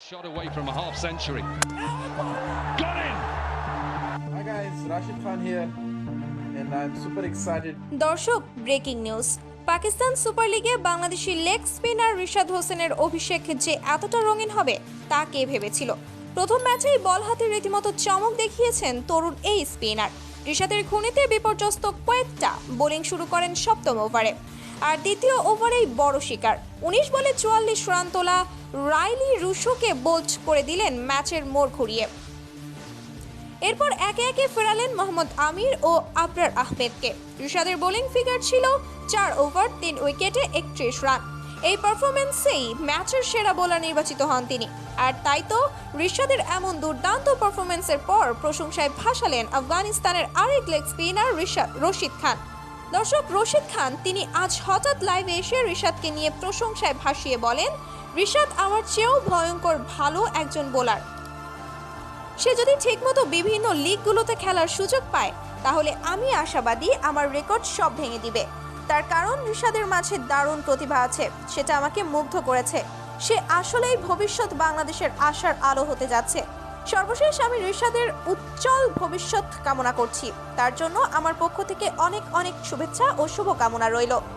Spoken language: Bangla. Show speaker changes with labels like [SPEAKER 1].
[SPEAKER 1] Shot away from a half century. Got in!
[SPEAKER 2] Hi guys, Rashid Khan here, and I'm super excited.
[SPEAKER 3] দর্শক ব্রেকিং নিউজ পাকিস্তান সুপার লিগে বাংলাদেশি লেগ স্পিনার রিশাদ হোসেনের অভিষেক যে এতটা রঙিন হবে তা কে ভেবেছিল? প্রথম ম্যাচেই বল হাতে রীতিমতো চমক দেখিয়েছেন তরুণ এই স্পিনার রিশাদের খুনিতে বিপর্যস্ত কয়েকটা বোলিং শুরু করেন সপ্তম ওভারে। আর দ্বিতীয় ওভারেই বড় শিকার। উনিশ বলে চুয়াল্লিশ রান তোলা রাইলি রুশোকে বোল্ড করে দিলেন ম্যাচের মোড় ঘুরিয়ে। এরপর একে একে ফেরালেন মোহাম্মদ আমির ও আবরার আহমেদকে। রিশাদের বোলিং ফিগার ছিল চার ওভার, তিন উইকেটে একত্রিশ রান। এই পারফরমেন্সেই ম্যাচের সেরা বোলার নির্বাচিত হন তিনি। আর তাই তো রিশাদের এমন দুর্দান্ত পারফরমেন্সের পর প্রশংসায় ভাসালেন আফগানিস্তানের আরেক লেগ স্পিনার রিশাদ রশিদ খান। দর্শক, রশিদ খান, তিনি আজ হঠাৎ লাইভে এসে রিশাদকে নিয়ে প্রশংসায় ভাসিয়ে বলেন, রিশাদ আমার চেয়েও ভয়ঙ্কর ভালো একজন বোলার সে যদি ঠিকমতো বিভিন্ন লিগগুলোতে খেলার সুযোগ পায়, তাহলে আমি আশাবাদী আমার রেকর্ড সব ভেঙে দিবে। তার কারণ রিশাদের মাঝে দারুণ প্রতিভা আছে, সেটা আমাকে মুগ্ধ করেছে। সে আসলেই ভবিষ্যৎ বাংলাদেশের আশার আলো হতে যাচ্ছে। সর্বশেষ আমি রিশাদের উজ্জ্বল ভবিষ্যৎ কামনা করছি। তার জন্য আমার পক্ষ থেকে অনেক অনেক শুভেচ্ছা ও শুভকামনা রইল।